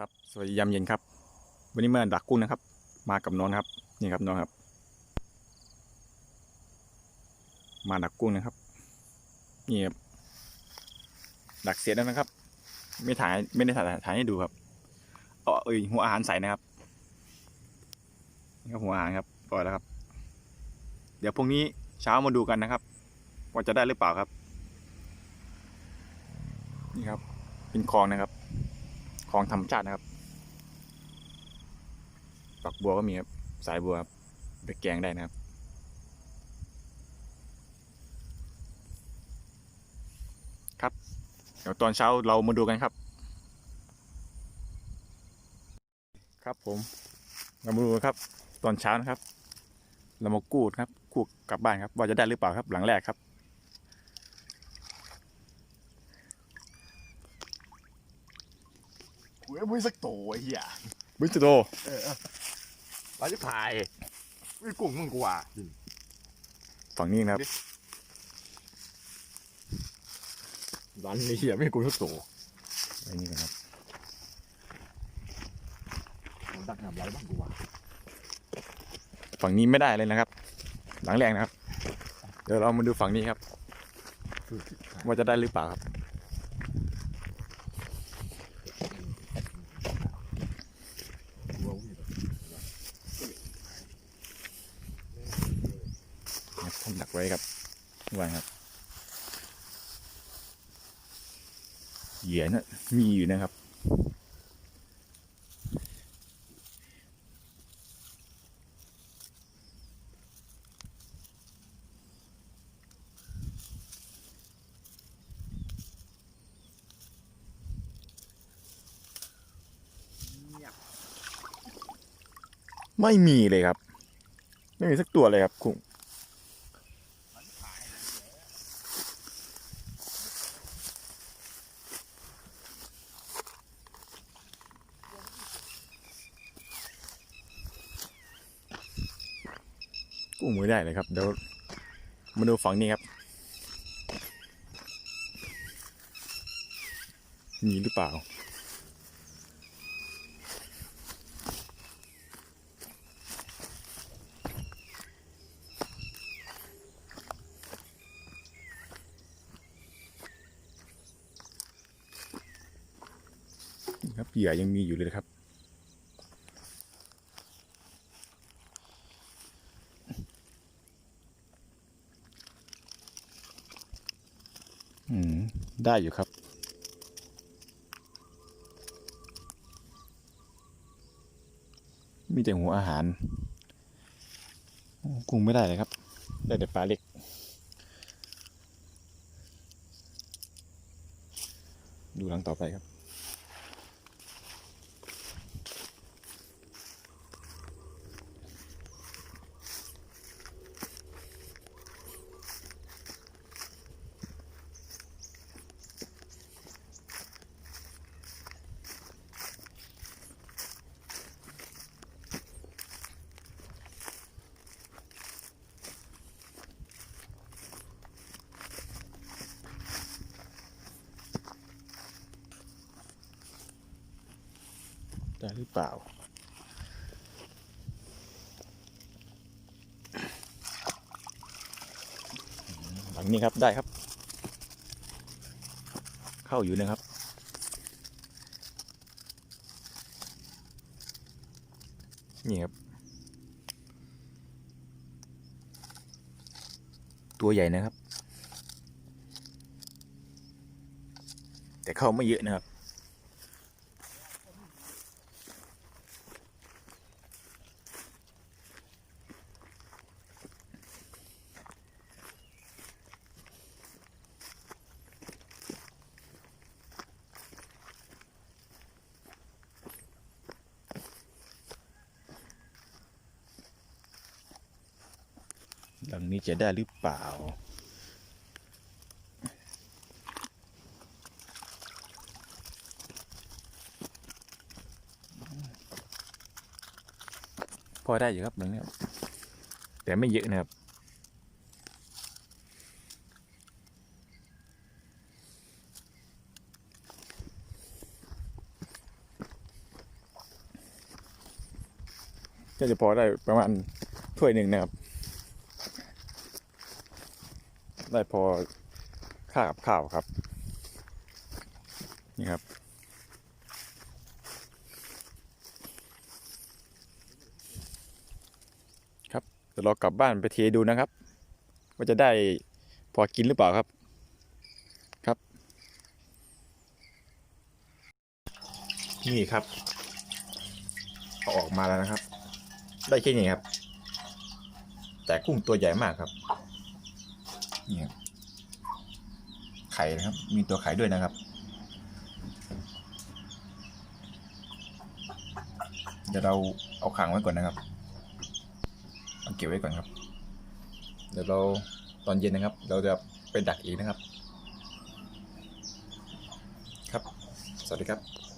ครับสวัสดียามเย็นครับ วันนี้มาดักกุ้งนะครับ มากับน้องครับ นี่ครับน้องครับ มาดักกุ้งนะครับนี่ครับดักเสียแล้วนะครับ ไม่ถ่ายไม่ได้ถ่ายถ่ายให้ดูครับเอาเอ้ยหัวอาหารใส่นะครับนี่ครับหัวอาหารครับปล่อยแล้วครับ เดี๋ยวพรุ่งนี้เช้ามาดูกันนะครับ ว่าจะได้หรือเปล่าครับ นี่ครับ เป็นคลองนะครับ ของธรรมชาตินะครับปักบัวก็มีครับสายบัวครับไปแกงได้นะครับ ครับ เดี๋ยวตอนเช้าเรามาดูกันครับ ครับผม เรามาดูกันครับ ตอนเช้านะครับ เรามากู้ครับกู้กลับบ้านครับ ว่าจะได้หรือเปล่าครับหลังแรกครับ กูไม่สักโตไอ้เหี้ยวิจโตเออร้านจะพายไม่กุ้งมึงกว่าฝั่งนี้นะครับร้านนี้เหี้ยไม่กุ้งสักโตไอ้นี่ก่อนครับมันดักทำไรบ้างกูว่าฝั่งนี้ไม่ได้เลยนะครับ หลังแรกนะครับ เดี๋ยวเรามาดูฝั่งนี้ครับ ว่าจะได้หรือเปล่าครับ กูว่าวิ่ง ครับผมดัก ไว้ครับวางครับ เหยื่อนะมีอยู่นะครับ ไม่มีเลยครับ ไม่มีสักตัวเลยครับกุ้ง กู้มือได้เลยครับเดี๋ยวมาดูฝั่งนี้ครับ มีหรือเปล่าครับเหยื่อยังมีอยู่เลยครับ อืม ได้อยู่ครับ มีแต่หัวอาหาร กุ้งไม่ได้เลยครับ ได้แต่ปลาเล็ก ดูหลังต่อไปครับ ได้หรือเปล่า หลังนี้ครับได้ครับ เข้าอยู่นะครับนี่ครับ ตัวใหญ่นะครับ แต่เข้าไม่เยอะนะครับ หลังนี้จะได้หรือเปล่า พอได้อยู่ครับหลังนี้แต่ไม่เยอะนะครับก็จะพอได้ประมาณถ้วยหนึ่งนะครับ ได้พอค่ากับข้าวครับ นี่ครับ ครับเดี๋ยวเรากลับบ้านไปเทดูนะครับ ว่าจะได้พอกินหรือเปล่าครับครับ นี่ครับเอาออกมาแล้วนะครับ ได้แค่นี้ครับ แต่กุ้งตัวใหญ่มากครับ นี่ครับไข่นะครับ มีตัวไข่ด้วยนะครับ เดี๋ยวเราเอาขังไว้ก่อนนะครับเอาเก็บไว้ก่อนครับ เดี๋ยวเราตอนเย็นนะครับ เราจะไปดักอีกนะครับ ครับ สวัสดีครับ